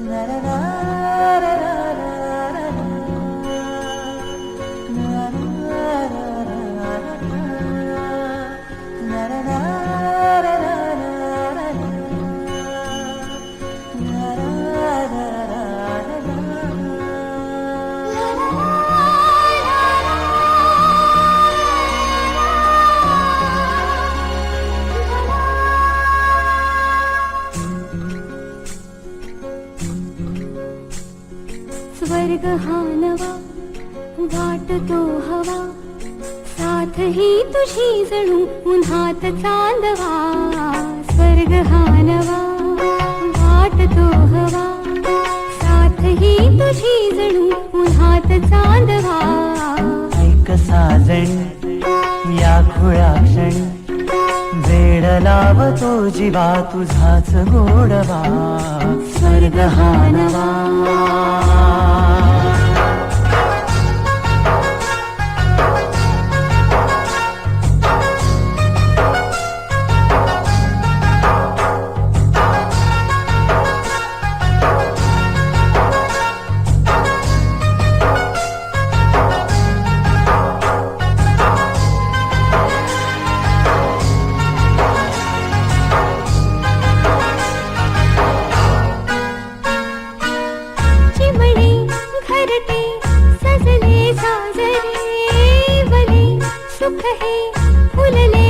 la la la. स्वर्ग हा नवा वाटतो हवा साथ ही तुझी जणू उन्हात चांदवा. स्वर्ग हा नवा वाटतो हवा साथ ही तुझी जणू उन्हात चांदवा. ऐक साजण या खुळ्या क्षणी वेड लावतो जीवा तुझाच गोडवा. स्वर्ग हा नवा सुख हे फुलले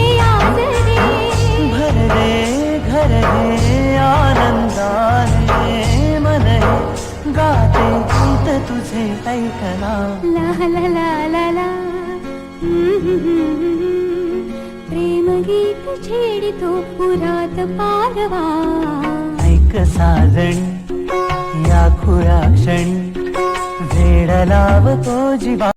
भर रे घर हे आनंदाने मन हे गाते गीत तुझे ऐकना ला ला ला ला। ला प्रेम गीत छेडितो पुरात पारवा। ऐक साजणी या खुळ्या क्षणी वेड लावतो जीवा।